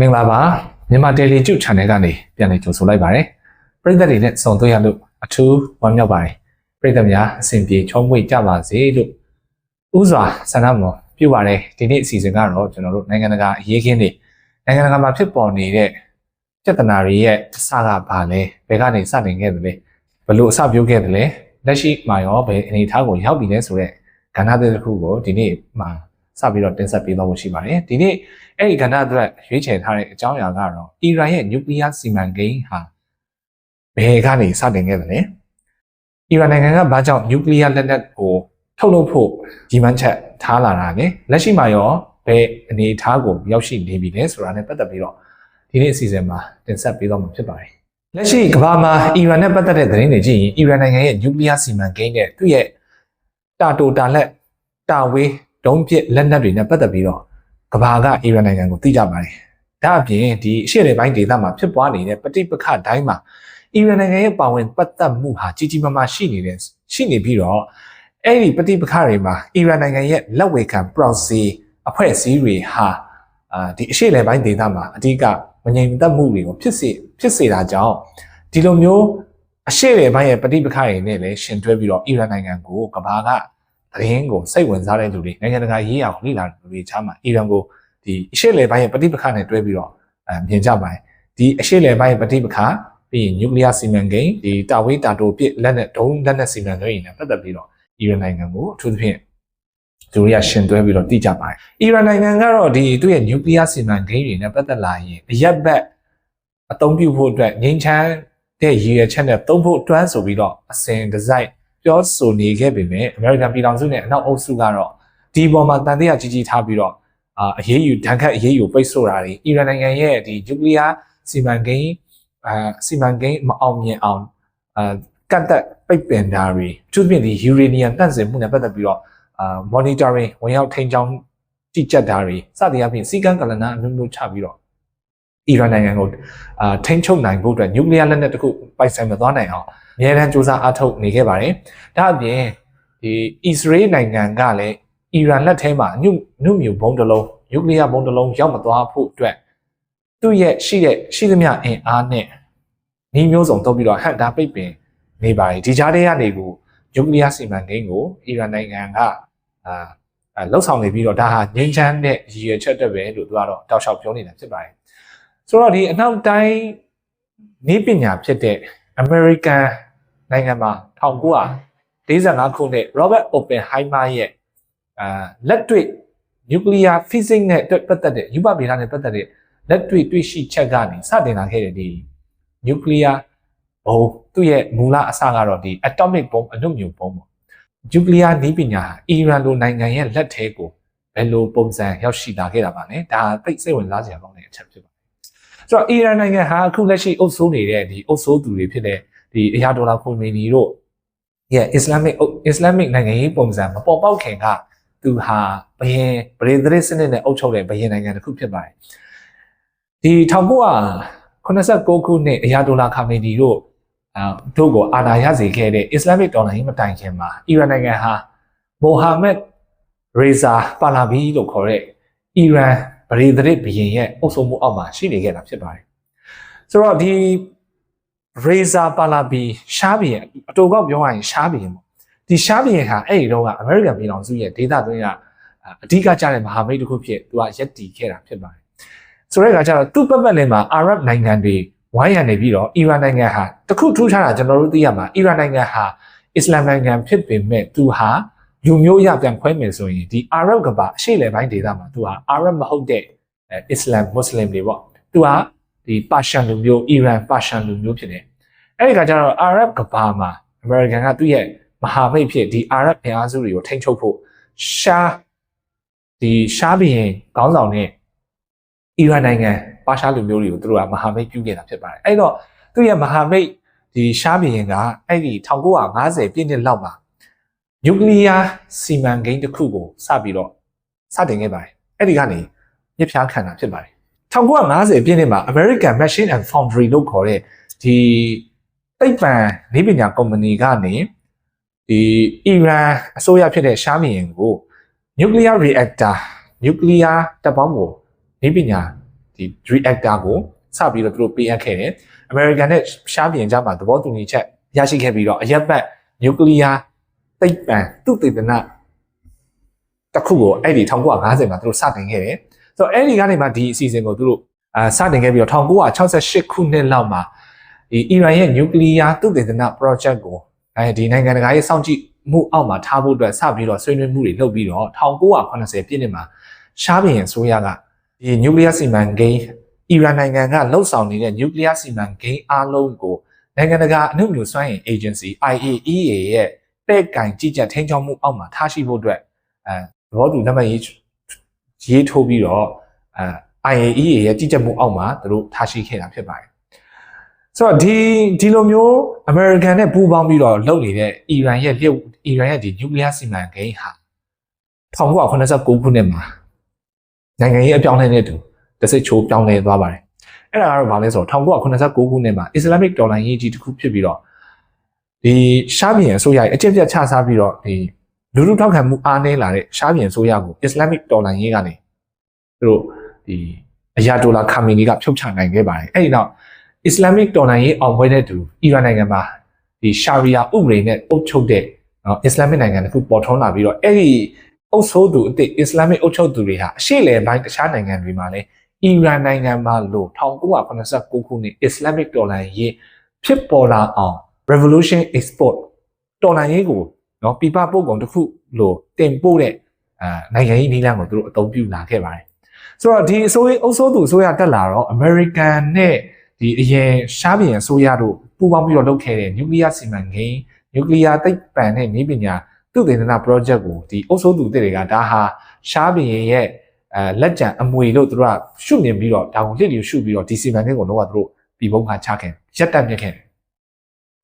မင်္ဂလာပါမြန်မာတယ်လီကျု channel ကနေပြန်လည်ကြိုဆိုလိုက်ပါတယ်ပရိသတ်တွေနဲ့ဆုံတွေ့ရလို့အထူးဝမ်းမြောက်ပါတယ်ပရိသတ်များအစဉ်ပြေချောမွေ့ကြပါစေလို့ဥစွာဆန္ဒမော်ပြုပါတယ်ဒီနေ့အစီအစဉ်ကတော့ကျွန်တော်တို့နိုင်ငံတကာအရေးခင်းတွေနိုင်ငံတကာမှာဖြစ်ပေါ်နေတဲ့ပြဿနာတွေရဲ့အစကဘာလဲဘယ်ကနေစတင်ခဲ့တယ်လဲဘယ်လို့အစပြုခဲ့တယ်လဲလက်ရှိမှာရောဘယ်အနေအထားကိုရောက်ပြီလဲဆိုတော့ကဏ္ဍတစ်ခုကိုဒီနေ့မှာ စပြီးတော့တင်ဆက်ပေးသွားဖို့ရှိပါတယ်ဒီနေ့ အဲ့ဒီကဏ္ဍအတွက်ရွေးချယ်ထားတဲ့အကြောင်းအရာကတော့အီရန်ရဲ့နျူကလ িয়ার စီမံကိန်းဟာဘယ်ကနေစတင်ခဲ့သလဲအီရန်နိုင်ငံကဘာကြောင့်နျူကလ িয়ার လက်နက်ကိုထုတ်လုပ်ဖို့ကြီးမှန်းချက်ထားလာတာလဲလက်ရှိမှာရောဘယ်အနေအထားကိုရောက်ရှိနေပြီလဲဆိုတာနဲ့ပတ်သက်ပြီးတော့ဒီနေ့အစီအစဉ်မှာတင်ဆက်ပေးသွားမှာဖြစ်ပါတယ်လက်ရှိကမ္ဘာမှာအီရန်နဲ့ပတ်သက်တဲ့သတင်းတွေကြည့်ရင်အီရန်နိုင်ငံရဲ့နျူကလ িয়ার စီမံကိန်းနဲ့သူ့ရဲ့တာတိုတာလက်တာဝေး ဒုံးပစ်လက်နက်တွေနဲ့ပတ်သက်ပြီးတော့ကဘာကအီရန်နိုင်ငံကိုသိကြပါတယ်။ဒါအပြင်ဒီအရှေ့လေပိုင်းဒေသမှာဖြစ်ပွားနေတဲ့ပဋိပက္ခတိုင်းမှာအီရန်နိုင်ငံရဲ့ပါဝင်ပတ်သက်မှုဟာကြီးကြီးမားမားရှိနေတဲ့ရှိနေပြီးတော့အဲ့ဒီပဋိပက္ခတွေမှာအီရန်နိုင်ငံရဲ့လက်ဝေခံ proxy အဖွဲ့အစည်းတွေဟာအာဒီအရှေ့လေပိုင်းဒေသမှာအဓိကမငြိမ်သက်မှုတွေကိုဖြစ်စေဖြစ်စေတာကြောင့်ဒီလိုမျိုးအရှေ့လေပိုင်းရဲ့ပဋိပက္ခတွေနဲ့လည်းရှင်တွဲပြီးတော့အီရန်နိုင်ငံကိုကဘာက သတင်းကိုစိတ်ဝင်စားတဲ့လူတွေနိုင်ငံတကာရေးရာကိုလေ့လာတဲ့လူတွေချားမှာအီရန်ကိုဒီအရှေ့လေပိုင်းရဲ့ပဋိပက္ခနဲ့တွဲပြီးတော့အမြင်ကြပါတယ်ဒီအရှေ့လေပိုင်းရဲ့ပဋိပက္ခပြီးရင်နျူကလ িয়ার စီမံကိန်းဒီတာဝေးတာတိုပစ်လက်နဲ့ဒုံးလက်နဲ့စီမံကိန်းတွေနဲ့ပတ်သက်ပြီးတော့အီရန်နိုင်ငံကိုအထူးသဖြင့်သူတို့ရရှင်တွဲပြီးတော့တိကြပါတယ်အီရန်နိုင်ငံကတော့ဒီသူ့ရဲ့နျူကလ িয়ার စီမံကိန်းတွေနဲ့ပတ်သက်လာရင်အရက်ဘက်အသုံးပြုဖို့အတွက်ငြိမ်းချမ်းတဲ့ရည်ရွယ်ချက်နဲ့သုံးဖို့အတွန်းဆိုပြီးတော့အစဉ်ဒီဇိုင်း ပြောဆိုနေခဲ့ပေမဲ့အမေရိကန်ပြည်ထောင်စုနဲ့အနောက်အုပ်စုကတော့ဒီပေါ်မှာတန်တရားကြီးကြီးထားပြီးတော့အာအရေးယူဒဏ်ခတ်အရေးယူပိတ်ဆို့တာတွေအီရန်နိုင်ငံရဲ့ဒီနျူကလ িয়ার စီမံကိန်းအာစီမံကိန်းမအောင်မြင်အောင်အာကန့်သက်ပိတ်ပင်တာတွေအထူးသဖြင့်ဒီယူရေနီယံတန့်စင်မှုနဲ့ပတ်သက်ပြီးတော့အာ monitoring ဝင်ရောက်ထိန်းကျောင်းကြည့်ကြတာတွေစသည်အပြင်စီကံကလနာအမျိုးမျိုးချပြီးတော့အီရန်နိုင်ငံကိုအာထိန်းချုပ်နိုင်ဖို့အတွက်နျူကလ িয়ার လက်နက်တစ်ခုပိုင်ဆိုင်မသွားနိုင်အောင် အများအားစူးစမ်းအားထုတ်နေခဲ့ပါတယ်။ဒါအပြင်ဒီအစ္စရေးနိုင်ငံကလည်းအီရန်လက်ထဲမှာညှုညှုမြူဘုံတစ်လုံးနျူကလ িয়ার ဘုံတစ်လုံးရောက်မသွားဖို့အတွက်သူ့ရဲ့ရှိတဲ့ရှိသမျှအင်အားနဲ့ဤမျိုးစုံတုပ်ပြီးတော့ဟန်တာပိတ်ပင်နေပါတယ်ဒီကြားထဲကနေကိုနျူကလ িয়ার စီမံကိန်းကိုအီရန်နိုင်ငံကအာလှုပ်ဆောင်နေပြီးတော့ဒါဟာငြိမ်းချမ်းတဲ့ရည်ရွယ်ချက်တက်ပဲလို့သူကတော့တောက်လျှောက်ပြောနေတာဖြစ်ပါတယ်ဆိုတော့ဒီအနောက်တိုင်းနည်းပညာဖြစ်တဲ့ American နိုင်ငံမှာ1945ခုနှစ် Robert Oppenheimer ရဲ့အာလက်တွေ့ nuclear physics နဲ့ပတ်သက်တဲ့ယူပဗေဒနဲ့ပတ်သက်တဲ့လက်တွေ့တွေ့ရှိချက်ကနေစတင်လာခဲ့တဲ့ဒီ nuclear ဘုံသူ့ရဲ့မူလအစကတော့ဒီ atomic bomb အနုမြူဘုံပေါ့ nuclear နည်းပညာအီရန်လိုနိုင်ငံရဲ့လက်ထဲကိုဘယ်လိုပုံစံရောက်ရှိလာခဲ့တာပါလဲဒါသိစိတ်ဝင်စားစရာကောင်းတဲ့အချက်ဖြစ်ပါတယ်ဆိုတော့အီရန်နိုင်ငံဟာအခုလက်ရှိအုပ်စိုးနေတဲ့ဒီအုပ်စိုးသူတွေဖြစ်တဲ့ ဒီအရာဒေါ်လာခွန်မီနီတို့ရဲ့ Islamic Islamic နိုင်ငံရေးပုံစံမပေါ်ပေါက်ခင်ကသူဟာဘယင်ပရိသရစ်စနစ်နဲ့အုပ်ချုပ်တဲ့ဘယင်နိုင်ငံတစ်ခုဖြစ်ပါတယ်ဒီ1989ခုနှစ်အရာဒေါ်လာခါမီနီတို့အဲတို့ကိုအာဏာရစေခဲ့တဲ့ Islamic တော်လှန်ရေးမတိုင်ခင်မှာအီရန်နိုင်ငံဟာမိုဟာမက်ရေဇာပါလာဘီလို့ခေါ်တဲ့အီရန်ပရိသရစ်ဘယင်ရဲ့အုပ်ချုပ်မှုအောက်မှာရှိနေခဲ့တာဖြစ်ပါတယ်ဆိုတော့ဒီ Razer Pahlavi ရှားဘီရင်အတူကောက်ပြောရရင်ရှားဘီရင်ပေါ့ဒီရှားဘီရင်ဟာအဲ့ဒီတော့ကအမေရိကန်ပြည်ထောင်စုရဲ့ဒေသတွင်းကအဓိကကျတဲ့မဟာမိတ်တစ်ခုဖြစ်သူကရက်တီခဲ့တာဖြစ်ပါတယ်ဆိုတဲ့အခါကျတော့သူ့ပတ်ပတ်လည်မှာအာရဗ်နိုင်ငံတွေဝိုင်းရံနေပြီးတော့အီရန်နိုင်ငံဟာတခုထူးခြားတာကျွန်တော်တို့သိရမှာအီရန်နိုင်ငံဟာအစ္စလာမ်နိုင်ငံဖြစ်ပေမဲ့သူဟာလူမျိုးအရပြန်ခွဲမယ်ဆိုရင်ဒီအာရဗ်ကဘာအရှေ့လယ်ပိုင်းဒေသမှာသူဟာအာရဗ်မဟုတ်တဲ့အစ္စလာမ်မွတ်စလင်တွေပေါ့သူဟာဒီပါရှန်လူမျိုးအီရန်ပါရှန်လူမျိုးဖြစ်တယ် အဲ့ဒီကကျတော့အာရဗ်ကဘာမှာအမေရိကန်ကသူ့ရဲ့မဟာမိတ်ဖြစ်ဒီအာရဗ်အင်အားစုတွေကိုထိန်းချုပ်ဖို့ရှားဒီရှားဘီရင်ခေါင်းဆောင်နဲ့အီရန်နိုင်ငံပါရှားလူမျိုးတွေကိုသူတို့ကမဟာမိတ်ပြုခဲ့တာဖြစ်ပါတယ်အဲ့တော့သူ့ရဲ့မဟာမိတ်ဒီရှားဘီရင်ကအဲ့ဒီ1950ပြည့်နှစ်လောက်မှာနျူကလ িয়ার စီမံကိန်းတစ်ခုကိုစပြီးတော့စတင်ခဲ့ပါတယ်အဲ့ဒီကနေမြစ်ဖျားခံတာဖြစ်ပါတယ်1950ပြည့်နှစ်မှာ American Machine and Foundry လို့ခေါ်တဲ့ဒီ သိပ္ပံနေပညာကုမ္ပဏီကနေဒီအီရန်အစိုးရဖြစ်တဲ့ရှားမီယင်ကို nuclear reactor nuclear တပ်ပေါင်းကိုနေပညာဒီဒီ reactor ကိုစပြီးတော့သူတို့ပေးအပ်ခဲ့တယ်။ American နဲ့ရှားပြင်ကြားမှာသဘောတူညီချက်ရရှိခဲ့ပြီးတော့အရက်ပတ်နျူကလ িয়ার သိပ္ပံသူတေသနတစ်ခုကိုအဲ့ဒီ1950မှာသူတို့စတင်ခဲ့တယ်။ဆိုတော့အဲ့ဒီကနေမှဒီအစီအစဉ်ကိုသူတို့အာစတင်ခဲ့ပြီးတော့1968ခုနှစ်လောက်မှာ ဒီအီရန်ရဲ့နျူကလ িয়ার သူတေသန project ကိုအဲဒီနိုင်ငံတကာရဲ့စောင့်ကြည့်မှုအောက်မှာထားဖို့အတွက်စပြီးတော့ဆွေးနွေးမှုတွေလုပ်ပြီးတော့1980ပြည့်နှစ်မှာရှားဘီရင်ဆိုရကဒီနျူကလ িয়ার စီမံကိန်းအီရန်နိုင်ငံကလှုပ်ဆောင်နေတဲ့နျူကလ িয়ার စီမံကိန်းအားလုံးကိုနိုင်ငံတကာအနုမြူစွမ်းအင် agency IAEA ရဲ့တဲ့ကင်ကြီးကြပ်ထိန်းချုပ်မှုအောက်မှာထားရှိဖို့အတွက်အဲသဘောတူလက်မှတ်ရေးရေးထိုးပြီးတော့အဲ IAEA ရဲ့ကြီးကြပ်မှုအောက်မှာသူတို့ထားရှိခဲ့တာဖြစ်ပါတယ် ဆိုတော့ဒီဒီလိုမျိုး American နဲ့ပူးပေါင်းပြီးတော့လုပ်နေတဲ့အီရန်ရဲ့လျှို့အီရန်ရဲ့ဒီနျူကလ িয়ার စီမံကိန်းဟာ1989ခုနှစ်မှာနိုင်ငံရေးအပြောင်းအလဲနဲ့တူတစ်စိတ်ချိုးပြောင်းလဲသွားပါတယ်အဲ့ဒါကတော့ဘာလဲဆိုတော့1989ခုနှစ်မှာ Islamic တော်လှန်ရေးကြီးတစ်ခုဖြစ်ပြီးတော့ဒီရှားပြင်အစိုးရရဲ့အကျင့်ပြတ်ချစားပြီးတော့ဒီလူလူထောက်ခံမှုအားနည်းလာတဲ့ရှားပြင်အစိုးရကို Islamic တော်လှန်ရေးကနေသူတို့ဒီအယာတိုလာခါမီနီကဖြုတ်ချနိုင်ခဲ့ပါတယ်အဲ့ဒီနောက် Islamic တော်လှန်ရေးအောင်ပွဲတဲ့သူအီရန်နိုင်ငံမှာဒီရှာရီယာဥပဒေနဲ့အုပ်ချုပ်တဲ့နော် Islamic နိုင်ငံတစ်ခုပေါ်ထွန်းလာပြီးတော့အဲ့ဒီအုပ်ဆိုးသူအစ် Islamic အုပ်ချုပ်သူတွေဟာအရှေ့လယ်ပိုင်းတခြားနိုင်ငံတွေမှာလည်းအီရန်နိုင်ငံမှာလို့1989ခုနှစ် Islamic တော်လှန်ရေးဖြစ်ပေါ်လာအောင် Revolution Export တော်လှန်ရေးကိုနော်ပြပပို့ကုန်တစ်ခုလို့တင်ပို့တဲ့အာနိုင်ငံရေးနည်းလမ်းကိုသူတို့အသုံးပြုလာခဲ့ပါတယ်ဆိုတော့ဒီအစိုးရအုပ်ဆိုးသူအစိုးရတက်လာတော့ American နဲ့ ဒီအရင်ရှားပြင်အစိုးရတို့ပူးပေါင်းပြီးတော့လုပ်ခဲ့တဲ့နျူကလ িয়ার စီမံကိန်းနျူကလ িয়ার သိပ္ပံနဲ့နည်းပညာသူတေသန project ကိုဒီအုပ်ဆိုးသူတွေကဒါဟာရှားပြင်ရဲ့အဲလက်ကျန်အမွေလို့သူတို့ကရှုမြင်ပြီးတော့ဒါကိုလစ်လျူရှုပြီးတော့ဒီစီမံကိန်းကိုတော့သူတို့ပြည်ပုံးကချခဲ့ရက်တက်မြက်ခဲ့တယ်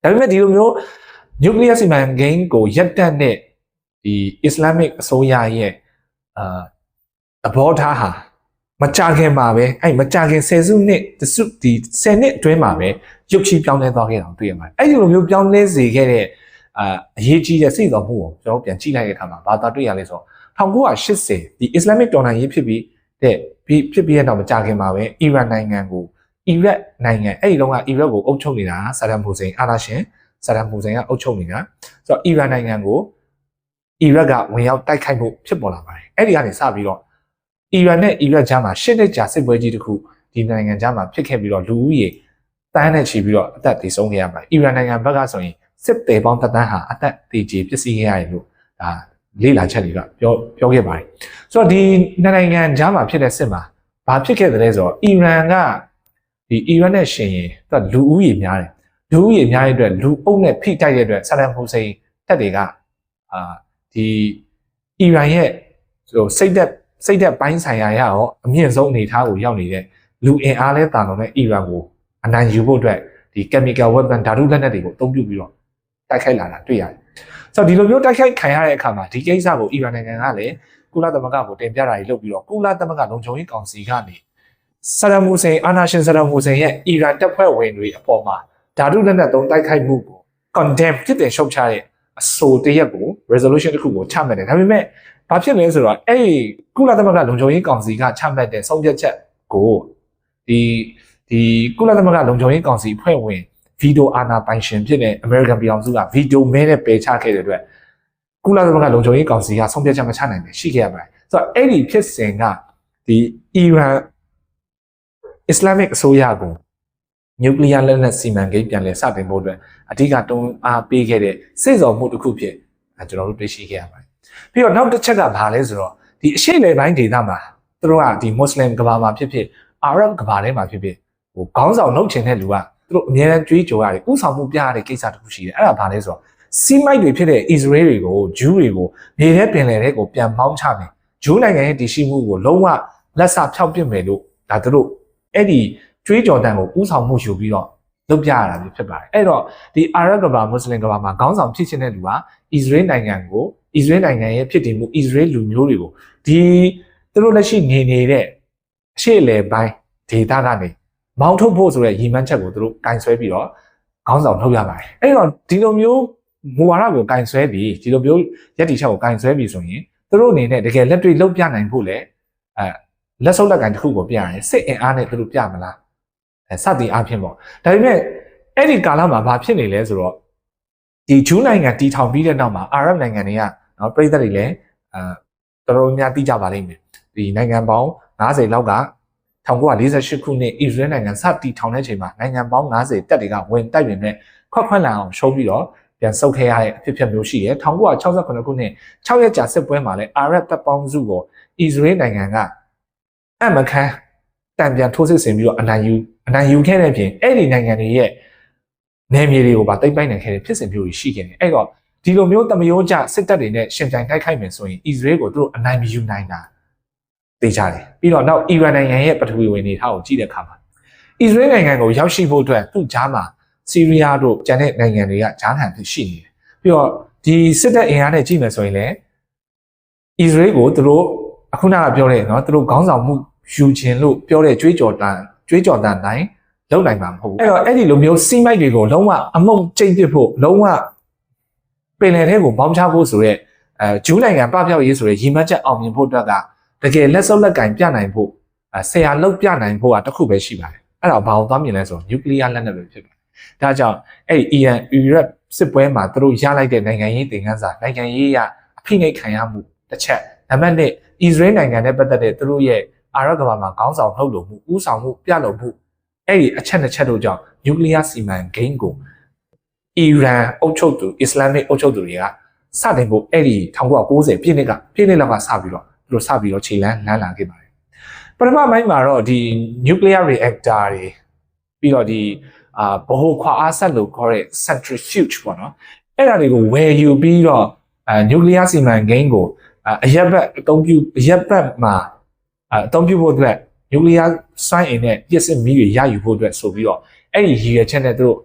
ဒါပေမဲ့ဒီလိုမျိုးနျူကလ িয়ার စီမံကိန်းကိုရက်တက်တဲ့ဒီ Islamic အစိုးရရဲ့အာသဘောထားဟာ မကြခင်မှာပဲအဲ့မကြခင်ဆယ်စုနှစ်တစုဒီဆယ်နှစ်အတွင်းမှာပဲရုပ်ချီပြောင်းလဲသွားခဲ့တာတွေ့ရမှာအဲ့ဒီလိုမျိုးပြောင်းလဲစေခဲ့တဲ့အာအရေးကြီးတဲ့စိတ်တော်မှုကိုကျွန်တော်ပြန်ကြည့်လိုက်တဲ့အခါမှာဘာသာတွေ့ရလဲဆိုတော့1980ဒီ Islamic တော်လှန်ရေးဖြစ်ပြီးတဲ့ပြီးဖြစ်ပြီးတဲ့နောက်မကြခင်မှာပဲအီရန်နိုင်ငံကိုအီရတ်နိုင်ငံအဲ့ဒီတော့ကအီရတ်ကိုအုပ်ချုပ်နေတာဆာဒမ်ဟူစိန်အာနာရှင်ဆာဒမ်ဟူစိန်ကအုပ်ချုပ်နေတာဆိုတော့အီရန်နိုင်ငံကိုအီရတ်ကဝင်ရောက်တိုက်ခိုက်မှုဖြစ်ပေါ်လာပါတယ်အဲ့ဒီကနေစပြီးတော့ အီရန်နဲ့အီရတ်ကြားမှာရှစ်နှစ်ကြာစစ်ပွဲကြီးတစ်ခုဒီနိုင်ငံကြားမှာဖြစ်ခဲ့ပြီးတော့လူဦးရေတန်းနဲ့ချီပြီးတော့အသက်သေဆုံးခဲ့ရပါတယ်အီရန်နိုင်ငံဘက်ကဆိုရင်စစ်သေးပေါင်းတန်းဟာအသက်သေကြေပျက်စီးခဲ့ရတယ်လို့ဒါလေ့လာချက်တွေကပြောပြောခဲ့ပါတယ်ဆိုတော့ဒီနိုင်ငံကြားမှာဖြစ်တဲ့စစ်မှာဘာဖြစ်ခဲ့တယ်ဆိုတော့အီရန်ကဒီအီရတ်နဲ့ရှင်ရင်သူကလူဦးရေများတယ်လူဦးရေများတဲ့အတွက်လူအုပ်နဲ့ဖိတိုက်တဲ့အတွက်ဆာဒမ်ဟူစိန်တပ်တွေကအာဒီအီရန်ရဲ့ဟိုစိတ်သက် စိတ်သက်ပိုင်းဆိုင်ရာရရောအမြင့်ဆုံးအနေအထားကိုရောက်နေတဲ့လူအင်အားလဲတာတော်တဲ့အီရန်ကိုအနိုင်ယူဖို့အတွက်ဒီ chemical weapon ဓာတုလက်နက်တွေကိုအသုံးပြုပြီးတော့တိုက်ခိုက်လာတာတွေ့ရတယ်။ဆိုတော့ဒီလိုမျိုးတိုက်ခိုက်ခံရတဲ့အခါမှာဒီကိစ္စကိုအီရန်နိုင်ငံကလည်းကုလသမဂ္ဂကိုတင်ပြတာတွေလုပ်ပြီးတော့ကုလသမဂ္ဂလုံခြုံရေးကောင်စီကနေဆာဒမ်ဟူစိန်အာနာရှင်ဆာဒမ်ဟူစိန်ရဲ့အီရန်တပ်ဖွဲ့ဝင်တွေအပေါ်မှာဓာတုလက်နက်သုံးတိုက်ခိုက်မှုကို condemn ဖြစ်တဲ့ရှုတ်ချတဲ့အဆိုတရက်ကို resolution တစ်ခုကိုချမှတ်တယ်ဒါပေမဲ့ ဘာဖြစ်လဲဆိုတော့အဲ့ဒီကုလသမဂ္ဂလုံခြုံရေးကောင်စီကချမှတ်တဲ့ဆုံးဖြတ်ချက်ကိုဒီဒီကုလသမဂ္ဂလုံခြုံရေးကောင်စီအဖွဲ့ဝင်ဗီတိုအာနာပိုင်ရှင်ဖြစ်တဲ့ American ပြည်အောင်စုကဗီတိုမဲနဲ့ပယ်ချခဲ့တဲ့အတွက်ကုလသမဂ္ဂလုံခြုံရေးကောင်စီကဆုံးဖြတ်ချက်မချနိုင်ဘူးရှိခဲ့ရပါတယ်ဆိုတော့အဲ့ဒီဖြစ်စဉ်ကဒီအီရန် Islamic အစိုးရကိုနျူကလ িয়ার လက်နက်စီမံကိန်းပြန်လည်စတင်ဖို့အတွက်အဓိကတွန်းအားပေးခဲ့တဲ့စိတ်စော်မှုတစ်ခုဖြစ်ကျွန်တော်တို့တွေ့ရှိခဲ့ရပါတယ် ပြီးတော့နောက်တစ်ချက်ကဘာလဲဆိုတော့ဒီအရှိလေပိုင်းဒေသမှာသူတို့ကဒီမွတ်စလင်ကဘာမှာဖြစ်ဖြစ်အာရဗ်ကဘာထဲမှာဖြစ်ဖြစ်ဟိုခေါင်းဆောင်နှုတ်ချင်တဲ့လူကသူတို့အများအားကြွေးကြော်ရတယ်ဥဆောင်မှုပြရတဲ့ကိစ္စတစ်ခုရှိတယ်အဲ့ဒါဘာလဲဆိုတော့စီမိုက်တွေဖြစ်တဲ့အစ္စရေးတွေကိုဂျူးတွေကိုမြေထဲပင်လယ်ထဲကိုပြန်မောင်းချမယ်ဂျူးနိုင်ငံရဲ့တည်ရှိမှုကိုလုံးဝလက်ဆဖြောက်ပစ်မယ်လို့ဒါသူတို့အဲ့ဒီကြွေးကြော်တန်ကိုဥဆောင်မှုယူပြီးတော့လုပ်ပြရတာမျိုးဖြစ်ပါတယ်အဲ့တော့ဒီအာရဗ်ကဘာမွတ်စလင်ကဘာမှာခေါင်းဆောင်ဖြစ်ချင်တဲ့လူကအစ္စရေးနိုင်ငံကို အစ္စရေးနိုင်ငံရဲ့ဖြစ်တည်မှုအစ္စရေးလူမျိုးတွေကိုဒီသူတို့လက်ရှိနေနေတဲ့အရှေ့လေပိုင်းဒေသကနေမောင်းထုတ်ဖို့ဆိုတဲ့ရည်မှန်းချက်ကိုသူတို့ကင်ဆွဲပြီးတော့ခေါင်းဆောင်ထုတ်ရပါတယ်အဲ့တော့ဒီလိုမျိုးမူဝါဒကိုကင်ဆွဲပြီးဒီလိုမျိုးရက်တီချက်ကိုကင်ဆွဲပြီးဆိုရင်သူတို့အနေနဲ့တကယ်လက်တွေ့လုပ်ပြနိုင်ဖို့လေအဲလက်ဆုပ်လက်ကင်တစ်ခုကိုပြရတယ်စစ်အင်အားနဲ့သူတို့ပြမလားအဲစသည်အားဖြင့်ပေါ့ဒါပေမဲ့အဲ့ဒီကာလမှာဘာဖြစ်နေလဲဆိုတော့ဒီဂျူးနိုင်ငံတီထောင်ပြီးတဲ့နောက်မှာအာရပ်နိုင်ငံတွေက နော်ပြည်သက်တွေလည်းအာတော်တော်များသိကြပါလိမ့်မယ်ဒီနိုင်ငံပေါင်း90လောက်က1948ခုနှစ်အစ္စရေးနိုင်ငံစတီထောင်တဲ့ချိန်မှာနိုင်ငံပေါင်း90တပ်တွေကဝင်တိုက်ပြင်နဲ့ခွက်ခွက်လန်အောင်ရှုံးပြီးတော့ပြန်ဆုတ်ခဲ့ရတဲ့အဖြစ်အပျက်မျိုးရှိတယ်1968ခုနှစ်6ရက်ကြာစစ်ပွဲမှာလည်းအာရပ်တပ်ပေါင်းစုကိုအစ္စရေးနိုင်ငံကအမခန်းတံပြန်ထိုးစစ်ဆင်ပြီးတော့အနိုင်ယူအနိုင်ယူခဲ့တဲ့ပြင်အဲ့ဒီနိုင်ငံတွေရဲ့နယ်မြေတွေကိုပါတိတ်ပိုက်နိုင်ခဲ့တဲ့ဖြစ်စဉ်မျိုးတွေရှိခဲ့တယ်အဲ့တော့ ဒီလိုမျိုးတမယောကြစစ်တပ်တွေနဲ့ရှင်ပြိုင်တိုက်ခိုက်မယ်ဆိုရင်အစ္စရေးကိုသူတို့အနိုင်မယူနိုင်တာသိကြတယ်ပြီးတော့နောက်အီရန်နိုင်ငံရဲ့ပထဝီဝင်နေထားကိုကြည့်တဲ့အခါမှာအစ္စရေးနိုင်ငံကိုရောက်ရှိဖို့အတွက်သူ့ကြားမှာဆီးရီးယားတို့ကျန်တဲ့နိုင်ငံတွေကဂျားဟန်ဖြစ်ရှိနေတယ်ပြီးတော့ဒီစစ်တပ်အင်အားနဲ့ကြည့်မယ်ဆိုရင်လည်းအစ္စရေးကိုသူတို့အခုနကပြောတဲ့နော်သူတို့ခေါင်းဆောင်မှုယူခြင်းလို့ပြောတဲ့ကြွေးကြော်တန်ကြွေးကြော်တန်တိုင်းလုံနိုင်မှာမဟုတ်ဘူးအဲ့တော့အဲ့ဒီလိုမျိုးစီးမိုက်တွေကိုလုံးဝအမုံကျိတ်ပစ်ဖို့လုံးဝ ပင်လယ်ထဲကိုဘောင်းချဖို့ဆိုရက်အဲဂျူးနိုင်ငံပပျောက်ရေးဆိုရက်ရီမတ်ချက်အောင်မြင်ဖို့အတွက်ကတကယ်လက်စုပ်လက်ကင်ပြနိုင်ဖို့အဲဆရာလောက်ပြနိုင်ဖို့ကတစ်ခုပဲရှိပါတယ်အဲ့တော့ဘာအောင်သွားမြင်လဲဆိုတော့နျူကလ িয়ার လက်နက်ပဲဖြစ်ပါတယ်ဒါကြောင့်အဲ့ဒီအီရန်အီရတ်စစ်ပွဲမှာသူတို့ရလိုက်တဲ့နိုင်ငံရေးသင်ခန်းစာနိုင်ငံရေးရအဖိနှိတ်ခံရမှုတစ်ချက်နံပါတ်1အစ္စရေးနိုင်ငံနဲ့ပတ်သက်တဲ့သူတို့ရဲ့အာရပ်ကမ္ဘာမှာခေါင်းဆောင်လှုပ်လို့မှုဥဆောင်မှုပြလုပ်မှုအဲ့ဒီအချက်နှစ်ချက်တို့ကြောင့်နျူကလ িয়ার စီမံကိန်းကို အီရန်အုပ်ချုပ်သူအစ္စလာမစ်အုပ်ချုပ်သူတွေကစတင်ဖို့အဲ့ဒီ1990ပြည့်နှစ်ကပြည့်နှစ်လောက်ကစပြီးတော့သူတို့စပြီးတော့ခြေလန်းလန်းလာခဲ့ပါတယ်ပထမပိုင်းမှာတော့ဒီ nuclear reactor တွေပြီးတော့ဒီအာဘ ਹੁ ခွာအားဆက်လို့ခေါ်တဲ့ centrifuge ပေါ့နော်အဲ့ဒါတွေကိုဝယ်ယူပြီးတော့အာ nuclear စီမံကိန်းကိုအရက်ဘက်အသုံးပြုအရက်ဘက်မှာအသုံးပြုဖို့အတွက် nuclear စိုင်းအင်နဲ့ပြစ်စစ်မီးတွေရယူဖို့အတွက်ဆိုပြီးတော့အဲ့ဒီရည်ရွယ်ချက်နဲ့သူတို့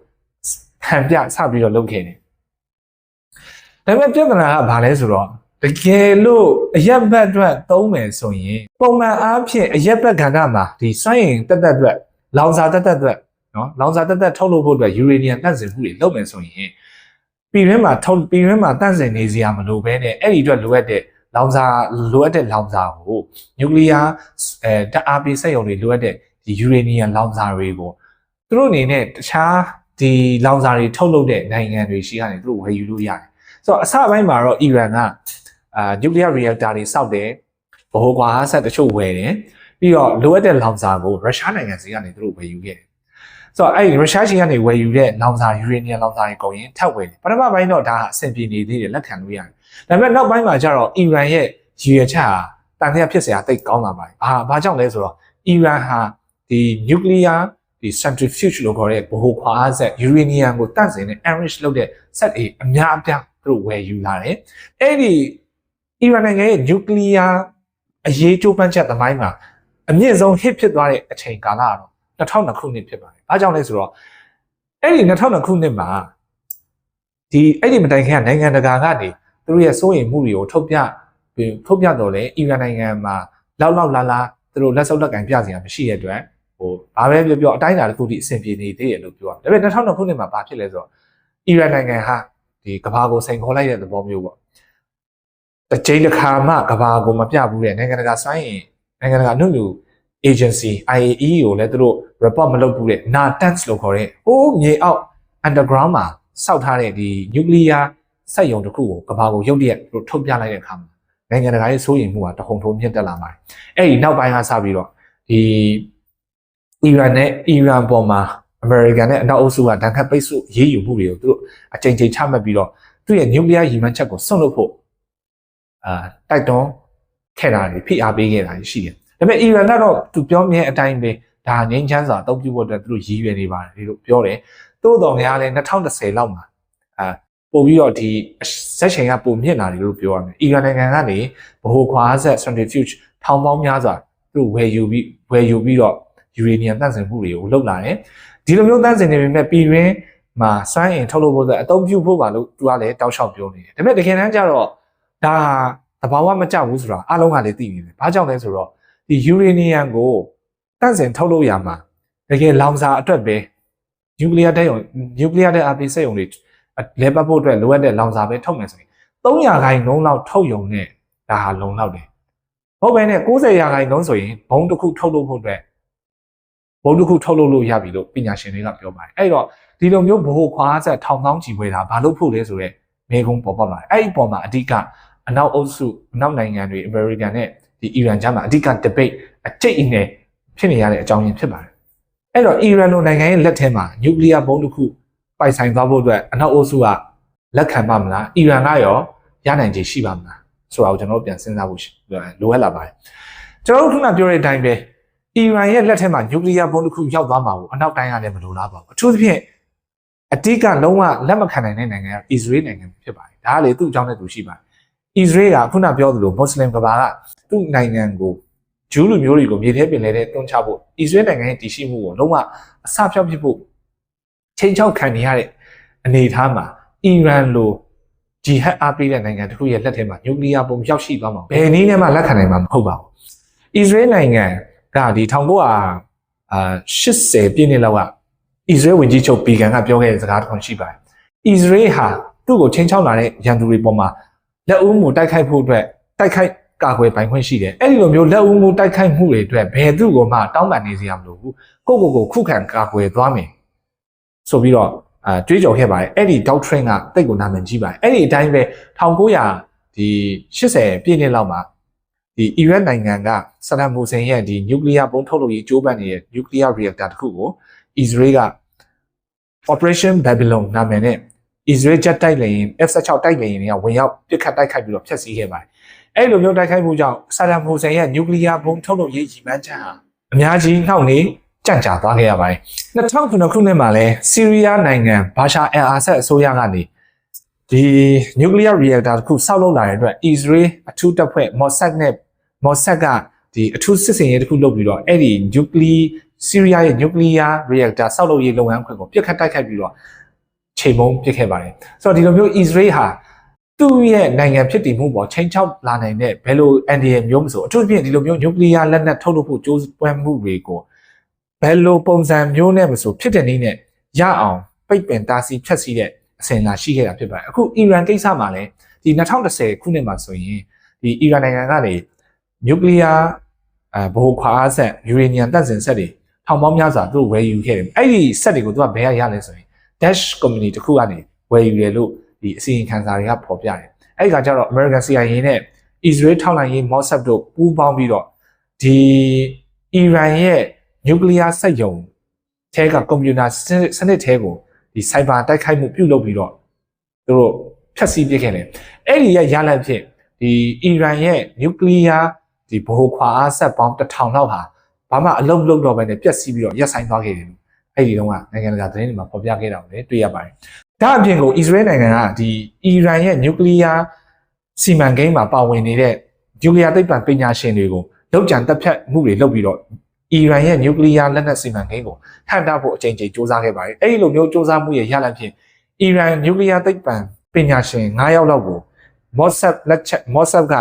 ဟန်ပြစပြီးတော့လုပ်ခဲ့တယ်။ဒါပေမဲ့ပြဿနာကဘာလဲဆိုတော့တကယ်လို့အရက်ဘက်အတွက်သုံးမယ်ဆိုရင်ပုံမှန်အားဖြင့်အရက်ဘက်ကဏ္ဍမှာဒီစိုင်းအင်တက်တက်အတွက်လောင်စာတက်တက်အတွက်နော်လောင်စာတက်တက်ထုတ်လုပ်ဖို့အတွက်ယူရေနီယံတန့်စင်မှုတွေလုပ်မယ်ဆိုရင်ပြည်တွင်းမှာထုတ်ပြည်တွင်းမှာတန့်စင်နေစရာမလိုဘဲနဲ့အဲ့ဒီအတွက်လိုအပ်တဲ့လောင်စာလိုအပ်တဲ့လောင်စာကိုနျူကလ িয়ার အဲဓာတ်အားပေးစက်ရုံတွေလိုအပ်တဲ့ဒီယူရေနီယံလောင်စာတွေကိုသူတို့အနေနဲ့တခြား ဒီလောင်စာတွေထုတ်လုပ်တဲ့နိုင်ငံတွေရှိကနေသူတို့ဝယ်ယူလို့ရတယ်ဆိုတော့အစပိုင်းမှာတော့အီရန်ကအာနျူကလ িয়ার ရီယက်တာတွေစောက်တယ်ဗဟိုကွာဆက်တချို့ဝယ်တယ်ပြီးတော့လိုအပ်တဲ့လောင်စာကိုရုရှားနိုင်ငံစီကနေသူတို့ဝယ်ယူခဲ့တယ်ဆိုတော့အဲ့ဒီရုရှားစီကနေဝယ်ယူတဲ့လောင်စာယူရေနီယံလောင်စာတွေကုန်ရင်ထပ်ဝယ်တယ်ပထမပိုင်းတော့ဒါအဆင်ပြေနေသေးတယ်လက်ခံလို့ရတယ်ဒါပေမဲ့နောက်ပိုင်းမှာကျတော့အီရန်ရဲ့ရည်ရွယ်ချက်ဟာတန်လျက်ဖြစ်စရာတိတ်ကောင်းလာပါတယ်ဘာဘာကြောင့်လဲဆိုတော့အီရန်ဟာဒီနျူကလ িয়ার ဒီ centrifuge လို့ခေါ်တဲ့ဗဟိုခွာအားဆက်ယူရေနီယံကိုတန့်စင်တဲ့ enrich လုပ်တဲ့ set တွေအများအပြားသူတို့ဝယ်ယူလာတယ်အဲ့ဒီအီရန်နိုင်ငံရဲ့နျူကလ িয়ার အရေးကြိုးပမ်းချက်သမိုင်းမှာအမြင့်ဆုံး hit ဖြစ်သွားတဲ့အချိန်ကာလကတော့2002ခုနှစ်ဖြစ်ပါတယ်။ဘာကြောင့်လဲဆိုတော့အဲ့ဒီ2002ခုနှစ်မှာဒီအဲ့ဒီမတိုင်ခင်ကနိုင်ငံတကာကနေသူတို့ရဲ့စိုးရိမ်မှုတွေကိုထုတ်ပြထုတ်ပြတော့လေအီရန်နိုင်ငံမှာလောက်လောက်လာလာသူတို့လက်ဆုပ်လက်ကင်ပြစရာမရှိတဲ့အတွက် ဟိုဘာပဲပြောပြောအတိုင်းအတာတစ်ခုထိအဆင်ပြေနေသေးတယ်လို့ပြောရတယ်။ဒါပေမဲ့2002ခုနှစ်မှာဘာဖြစ်လဲဆိုတော့အီရန်နိုင်ငံဟာဒီကဘာကိုစိန်ခေါ်လိုက်တဲ့သဘောမျိုးပေါ့။တစ်ချိန်တစ်ခါမှကဘာကိုမပြဘူးတဲ့နိုင်ငံတကာဆိုင်းရင်နိုင်ငံတကာနှုတ်လူ agency IAE ကိုလည်းသူတို့ report မလုပ်ဘူးတဲ့ NATANS လို့ခေါ်တဲ့ဟိုးမြေအောက် underground မှာစောက်ထားတဲ့ဒီ nuclear စက်ရုံတစ်ခုကိုကဘာကိုရုတ်တရက်သူတို့ထုတ်ပြလိုက်တဲ့အခါမှာနိုင်ငံတကာရဲ့စိုးရိမ်မှုကတခုံထုံမြင့်တက်လာပါတယ်။အဲ့ဒီနောက်ပိုင်းကစပြီးတော့ဒီ အီရန်နဲ့အီရန်ပေါ်မှာအမေရိကန်နဲ့အနောက်အုပ်စုကဒဏ်ခတ်ပိတ်ဆို့ရေးယူမှုတွေကိုသူတို့အကြိမ်ကြိမ်ချမှတ်ပြီးတော့သူ့ရဲ့ nuclear ရည်မှန်းချက်ကိုစွန့်လွတ်ဖို့အာတိုက်တွန်းခဲ့တာတွေဖိအားပေးခဲ့တာရှိတယ်။ဒါပေမဲ့အီရန်ကတော့သူပြောမြဲအတိုင်းပဲဒါငင်းချမ်းစွာအသုံးပြုဖို့အတွက်သူတို့ရည်ရွယ်နေပါတယ်ဒီလိုပြောတယ်။သို့တော်များလည်း2010လောက်မှာအာပို့ပြီးတော့ဒီဇက်ချိန်ကပုံမြင့်လာတယ်လို့ပြောရမယ်။အီရန်နိုင်ငံကနေဗဟိုခွာဆက် centrifuge ထောင်ပေါင်းများစွာသူတို့ဝယ်ယူပြီးဝယ်ယူပြီးတော့ ယူရေနီယံတန့်စင်မှုတွေကိုလုပ်လာတယ်။ဒီလိုမျိုးတန့်စင်နေပေမဲ့ပြည်တွင်းမှာစိုင်းရင်ထုတ်လုပ်ဖို့ဆိုအသုံးပြုဖို့ပါလို့သူကလည်းတောက်လျှောက်ပြောနေတယ်။ဒါပေမဲ့တကယ်တမ်းကျတော့ဒါသဘာဝမကျဘူးဆိုတာအားလုံးကလည်းသိနေတယ်။ဘာကြောင့်လဲဆိုတော့ဒီယူရေနီယံကိုတန့်စင်ထုတ်လုပ်ရမှာတကယ်လောင်စာအတွက်ပဲနျူကလ িয়ার တဲ့ရုံနျူကလ িয়ার တဲ့အာပီစက်ရုံတွေလဲပတ်ဖို့အတွက်လိုအပ်တဲ့လောင်စာပဲထုတ်မယ်ဆိုရင်300ခိုင်နှုန်းလောက်ထုတ်ယုံနဲ့ဒါဟာလုံလောက်တယ် ဟုတ်ပဲနဲ့90ရာခိုင်နှုန်းဆိုရင်ဘုံတစ်ခုထုတ်လုပ်ဖို့အတွက် ဘုံတစ်ခုထုတ်လုပ်လို့ရပြီလို့ပညာရှင်တွေကပြောပါတယ်အဲ့တော့ဒီလိုမျိုးဘိုးခွာဆက်ထောင်ထောင်းချီပွဲတာဘာလို့ဖို့လဲဆိုတော့မေကုန်းပေါ်ပေါက်လာတယ်အဲ့ဒီပေါ်မှာအဓိကအနောက်အုပ်စုအနောက်နိုင်ငံတွေအမေရိကန်နဲ့ဒီအီရန်ကြားမှာအဓိက debate အကျိတ်အနယ်ဖြစ်နေရတဲ့အကြောင်းရင်းဖြစ်ပါတယ်အဲ့တော့အီရန်လိုနိုင်ငံရဲ့လက်ထဲမှာနျူကလ িয়ার ဘုံတစ်ခုပိုက်ဆိုင်သွားဖို့အတွက်အနောက်အုပ်စုကလက်ခံပါမလားအီရန်ကရောရနိုင်ခြေရှိပါမလားဆိုတာကိုကျွန်တော်တို့ပြန်စဉ်းစားဖို့လိုအပ်လာပါတယ်ကျွန်တော်တို့ခုနပြောတဲ့အတိုင်းပဲ အီရန်ရဲ့လက်ထဲမှာနျူကလ িয়ার ဘုံတစ်ခုရောက်သွားမှာကိုအနောက်တိုင်းကလည်းမလိုလားပါဘူးအထူးသဖြင့်အတိကလုံးဝလက်မခံနိုင်တဲ့နိုင်ငံကအစ္စရေးနိုင်ငံဖြစ်ပါတယ်ဒါကလေသူ့အကြောင်းနဲ့သူရှိပါတယ်အစ္စရေးကခုနပြောသလိုမွတ်စလင်ကဘာကသူ့နိုင်ငံကိုဂျူးလူမျိုးတွေကိုမြေထဲပင်လဲတဲ့တွန်းချဖို့အစ္စရေးနိုင်ငံရဲ့တည်ရှိမှုကိုလုံးဝအစဖြောက်ဖြစ်ဖို့ချိန်ချောက်ခံနေရတဲ့အနေအထားမှာအီရန်လိုဂျီဟတ်အားပေးတဲ့နိုင်ငံတစ်ခုရဲ့လက်ထဲမှာနျူကလ িয়ার ပုံရောက်ရှိသွားမှာဘယ်နည်းနဲ့မှလက်ခံနိုင်မှာမဟုတ်ပါဘူးအစ္စရေးနိုင်ငံ ကဒီ1900အာ80ပြည့်နှစ်လောက်ကအစ္စရေးဝန်ကြီးချုပ်ပီဂန်ကပြောခဲ့တဲ့စကားတစ်ခုရှိပါတယ်အစ္စရေးဟာသူ့ကိုချင်းချောက်လာတဲ့ရန်သူတွေပေါ်မှာလက်ဦးမှုတိုက်ခိုက်ဖို့အတွက်တိုက်ခိုက်ကာကွယ်ပိုင်ခွင့်ရှိတယ်အဲ့ဒီလိုမျိုးလက်ဦးမှုတိုက်ခိုက်မှုတွေအတွက်ဘယ်သူ့ကိုမှတောင်းပန်နေစရာမလိုဘူးကိုကိုကိုခုခံကာကွယ်သွားမယ်ဆိုပြီးတော့အာတွေးကြော်ခဲ့ပါတယ်အဲ့ဒီ doctrine ကတိတ်ကိုနာမည်ကြီးပါတယ်အဲ့ဒီအတိုင်းပဲ1900ဒီ80ပြည့်နှစ်လောက်မှာ ဒီအီရတ်နိုင်ငံကဆဒမ်ဟူစိန်ရဲ့ဒီနျူကလ িয়ার ဘုံထုတ်လုပ်ရေးကြိုးပမ်းနေတဲ့နျူကလ িয়ার reactor တစ်ခုကိုအစ္စရေးက Operation Babylon နာမည်နဲ့ Israel jet တိုက်လေရင် F16 တိုက်လေရင်တွေကဝင်ရောက်ပစ်ခတ်တိုက်ခိုက်ပြီးတော့ဖျက်ဆီးခဲ့ပါတယ်။အဲ့လိုမျိုးတိုက်ခိုက်မှုကြောင့်ဆာဒမ်ဟူစိန်ရဲ့နျူကလ িয়ার ဘုံထုတ်လုပ်ရေးရည်မှန်းချက်ဟာအများကြီးနှောင့်နှေးကြန့်ကြာသွားခဲ့ရပါတယ်။2009ခုနှစ်မှာလဲဆီးရီးယားနိုင်ငံဘာရှာအယ်အာဆတ်အစိုးရကနေ ဒီ nuclear reactor တစ်ခုဆောက်လုပ်လာတဲ့အတွက် Israel အထူးတပ်ဖွဲ့ Mossad နဲ့ Mossad ကဒီအထူးစစ်စင်ရေးတစ်ခုလုပ်ပြီးတော့အဲ့ဒီ nuclear ဆီးရီးယားရဲ့ nuclear reactor ဆောက်လုပ်ရေးလုပ်ငန်းခွင်ကိုပြစ်ခတ်တိုက်ခိုက်ပြီးတော့ချိန်မုံပစ်ခဲ့ပါတယ်။ဆိုတော့ဒီလိုမျိုး Israel ဟာသူ့ရဲ့နိုင်ငံဖြစ်တည်မှုပေါ်ချိန်ချောက်လာနိုင်တဲ့ဘယ်လိုအန်ဒီရဲ့မျိုးမဆိုအထူးသဖြင့်ဒီလိုမျိုး nuclear လက်နက်ထုတ်လုပ်ဖို့ကြိုးပမ်းမှုတွေကိုဘယ်လိုပုံစံမျိုးနဲ့မဆိုဖြစ်တဲ့နည်းနဲ့ရအောင်ပိတ်ပင်တားဆီးဖျက်ဆီးတဲ့ အစဉ်လာရှိခဲ့တာဖြစ်ပါတယ်အခုအီရန်ကိစ္စမှာလည်းဒီ2010ခုနှစ်မှာဆိုရင်ဒီအီရန်နိုင်ငံကနေနျူကလ িয়ার အဲဘိုခွာအားဆက်ယူရေနီယံတပ်စင်ဆက်တွေထောင်ပေါင်းများစွာသူတို့ဝယ်ယူခဲ့တယ်အဲ့ဒီဆက်တွေကိုသူကဘယ်ရရလဲဆိုရင် Dash Company တခုကနေဝယ်ယူတယ်လို့ဒီအစီရင်ခံစာတွေကဖော်ပြတယ်အဲ့ဒီကကျတော့ American CIA နဲ့ Israel ထောက်လှမ်းရေး Mossad တို့ပူးပေါင်းပြီးတော့ဒီအီရန်ရဲ့နျူကလ িয়ার စက်ရုံထဲကကွန်ပျူတာစနစ်ထဲကို ဒီ cyber တိုက်ခိုက်မှုပြုလုပ်ပြီးတော့သူတို့ဖျက်ဆီးပစ်ခဲ့တယ်အဲ့ဒီရဲ့ရလဒ်ဖြစ်ဒီအီရန်ရဲ့ nuclear ဒီဗဟိုခွာအားဆက်ပေါင်း1000လောက်ဟာဘာမှအလုံးလုံးတော့ပဲနဲ့ပျက်စီးပြီးတော့ရပ်ဆိုင်သွားခဲ့တယ်လို့အဲ့ဒီတော့ကနိုင်ငံတကာသတင်းတွေမှာဖော်ပြခဲ့တာကိုလည်းတွေ့ရပါတယ်။ဒါအပြင်ကိုအစ္စရေးနိုင်ငံကဒီအီရန်ရဲ့ nuclear စီမံကိန်းမှာပါဝင်နေတဲ့ nuclear သိပ္ပံပညာရှင်တွေကိုလောက်ကြံတက်ဖြတ်မှုတွေလုပ်ပြီးတော့ အီရန်ရဲ့နျူကလ িয়ার လက်နက်စီမံကိန်းကိုဟန်တာဖို့အကြိမ်ကြိမ်စ조사ခဲ့ပါတယ်။အဲ့ဒီလိုမျိုးစ조사မှုရဲ့ရလဒ်ဖြင့်အီရန်နျူကလ িয়ার သိပ္ပံပညာရှင်9ယောက်လောက်ကို Mossad လက်ချက် Mossad က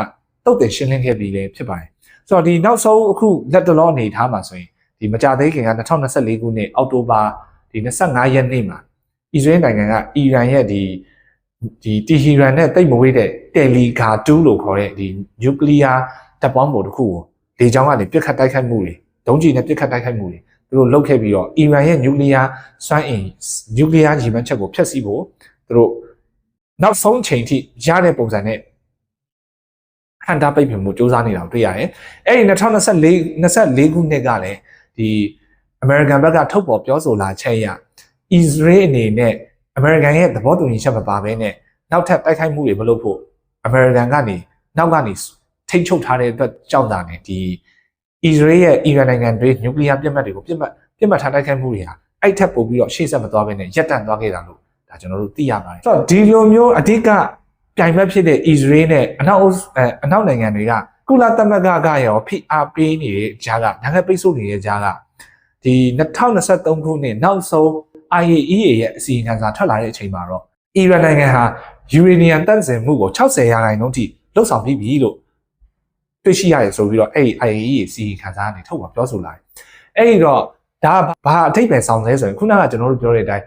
တုတ်တင်ရှင်းလင်းခဲ့ပြီးလည်းဖြစ်ပါတယ်။ဆိုတော့ဒီနောက်ဆုံးအခုလက်တလောအနေထားမှာဆိုရင်ဒီမကြသေးခင်က2024ခုနှစ်အောက်တိုဘာဒီ25ရက်နေ့မှာအစ္စရေးနိုင်ငံကအီရန်ရဲ့ဒီဒီတီဟီရန်နဲ့တိတ်မဝေးတဲ့တယ်လီဂါ2လို့ခေါ်တဲ့ဒီနျူကလ িয়ার တပ်ပေါင်းပုံတစ်ခုကိုလေကြောင်းကနေပြစ်ခတ်တိုက်ခိုက်မှုတွေ ဒုံးကျည်နဲ့ပြစ်ခတ်တိုက်ခိုက်မှုတွေသူတို့လုပ်ခဲ့ပြီးတော့အီရန်ရဲ့နျူကလ িয়ার စွမ်းအင်နျူကလ িয়ার ရည်မှန်းချက်ကိုဖျက်ဆီးဖို့သူတို့နောက်ဆုံးချိန်ထိရတဲ့ပုံစံနဲ့ဟန်တာပိတ်ပင်မှုစ조사နေတာကိုတွေ့ရတယ်။အဲ့ဒီ2024 24ခုနှစ်ကလည်းဒီအမေရိကန်ဘက်ကထုတ်ပေါ်ပြောဆိုလာချက်အရအစ္စရေးအနေနဲ့အမေရိကန်ရဲ့သဘောတူညီချက်မပါဘဲနဲ့နောက်ထပ်တိုက်ခိုက်မှုတွေမလုပ်ဖို့အမေရိကန်ကနေနောက်ကနေထိတ်ချုပ်ထားတဲ့အတွက်ကြောင့်တာနဲ့ဒီ အစ္စရေးရဲ့အီရန်နိုင်ငံတွေနျူကလ িয়ার ပြစ်မှတ်တွေကိုပြစ်မှတ်ပြစ်မှတ်ထားတိုက်ခိုက်မှုတွေဟာအဲ့ထက်ပိုပြီးတော့ရှေ့ဆက်မသွားဘဲနဲ့ရပ်တန့်သွားခဲ့တာလို့ဒါကျွန်တော်တို့သိရပါတယ်ဆိုတော့ဒီလိုမျိုးအဓိကပြိုင်ဘက်ဖြစ်တဲ့အစ္စရေးနဲ့အနောက်အနောက်နိုင်ငံတွေကကုလသမဂ္ဂကရောဖိအားပေးနေတဲ့ဂျာကနိုင်ငံပိတ်ဆို့နေတဲ့ဂျာကဒီ2023ခုနှစ်နောက်ဆုံး IAEA ရဲ့အစီရင်ခံစာထွက်လာတဲ့အချိန်မှာတော့အီရန်နိုင်ငံဟာယူရေနီယံတန့်စင်မှုကို60ရာခိုင်နှုန်းထိလှုပ်ဆောင်ပြီးပြီလို့ တွေ့ရှိရတယ်ဆိုပြီးတော့အဲ့ဒီ IAEA အစီရင်ခံစာကနေထုတ်ပါပြောဆိုလာတယ်။အဲ့ဒီတော့ဒါဘာအထိပ္ပယ်ဆောင်လဲဆိုရင်ခုနကကျွန်တော်တို့ပြောတဲ့အတိုင်း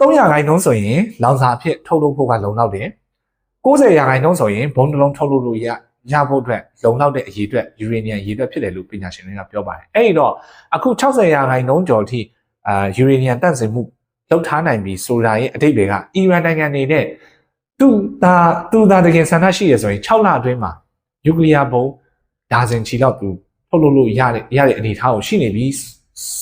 300ခိုင်နှုန်းဆိုရင်လောင်စာအဖြစ်ထုတ်လုပ်ဖို့ကလုံလောက်တယ်။90ရာခိုင်နှုန်းဆိုရင်ဘုံတစ်လုံးထုတ်လုပ်လို့ရရဖို့အတွက်လုံလောက်တဲ့အရေးအတွက်ယူရေနီယံအရေးအတွက်ဖြစ်တယ်လို့ပညာရှင်တွေကပြောပါတယ်အဲ့ဒီတော့အခု60ရာခိုင်နှုန်းကျော်အထိအာယူရေနီယံတန့်စင်မှုလောက်ထားနိုင်ပြီဆိုတာရဲ့အတိတ်တွေက အီရန်နိုင်ငံနေနဲ့သူသာသူသာတကယ်ဆန္ဒရှိရဆိုရင်6လအတွင်းမှာ နျူကလ িয়ার ဘုံဒါဇင်ချီတော့သူထုတ်လို့လို့ရတဲ့ရတဲ့အနေအထားကိုရှိနေပြီ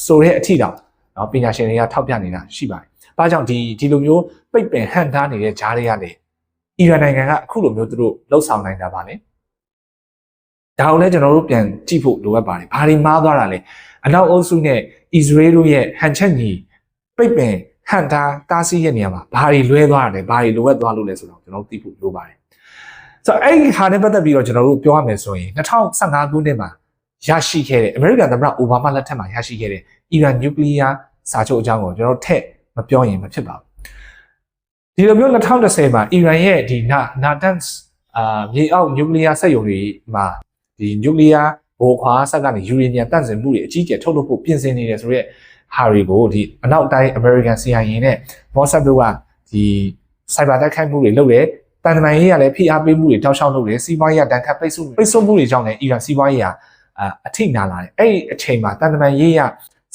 ဆိုတဲ့အထိတော့နော်ပညာရှင်တွေကထောက်ပြနေတာရှိပါတယ်။ဘာကြောင့်ဒီဒီလိုမျိုးပိတ်ပင်ဟန်ထားနေတဲ့ဂျားတွေကလည်းအီရန်နိုင်ငံကအခုလိုမျိုးသူတို့လှုပ်ဆောင်နိုင်တာပါလေ။ဒါကိုလည်းကျွန်တော်တို့ပြန်ကြည့်ဖို့လိုအပ်ပါတယ်။ဘာတွေမှားသွားတာလဲ။အနောက်အုပ်စုနဲ့အစ္စရေးတို့ရဲ့ဟန်ချက်ညီပိတ်ပင်ဟန်တာတားဆီးရဲ့နေရာမှာဘာတွေလွဲသွားတယ်ဘာတွေလိုအပ်သွားလို့လဲဆိုတော့ကျွန်တော်သိဖို့လိုပါတယ်။ ဆိုတော့အဲ့ဒီခါနဲ့ပတ်သက်ပြီးတော့ကျွန်တော်တို့ပြောရမယ်ဆိုရင်2015ခုနှစ်မှာရရှိခဲ့တဲ့အမေရိကန်သမ္မတအိုဘားမားလက်ထက်မှာရရှိခဲ့တဲ့အီရန်နျူကလ িয়ার စာချုပ်အကြောင်းကိုကျွန်တော်ထက်မပြောရင်မဖြစ်ပါဘူးဒီလိုမျိုး2010မှာအီရန်ရဲ့ဒီနာနာတန်စ်အာမြေအောက်နျူကလ িয়ার စက်ရုံတွေမှာဒီနျူကလ িয়ার ဘိုခွာဆက်ကနေယူရေနီယံတန့်စင်မှုတွေအကြီးအကျယ်ထုတ်လုပ်ဖို့ပြင်ဆင်နေတယ်ဆိုတော့ဟာရီကိုဒီအနောက်တိုင်း American CIA နဲ့ Mossad တို့ကဒီ cyber တိုက်ခိုက်မှုတွေလုပ်တယ် တန်တမန်ရေးကလည်းဖိအားပေးမှုတွေတောက်လျှောက်လုပ်တယ်စီးပွားရေးကတန်ခတ်ပိတ်ဆို့ပိတ်ဆို့မှုတွေကြောင့်လည်းအီရန်စီးပွားရေးကအထိနာလာတယ်အဲ့ဒီအချိန်မှာတန်တမန်ရေးရ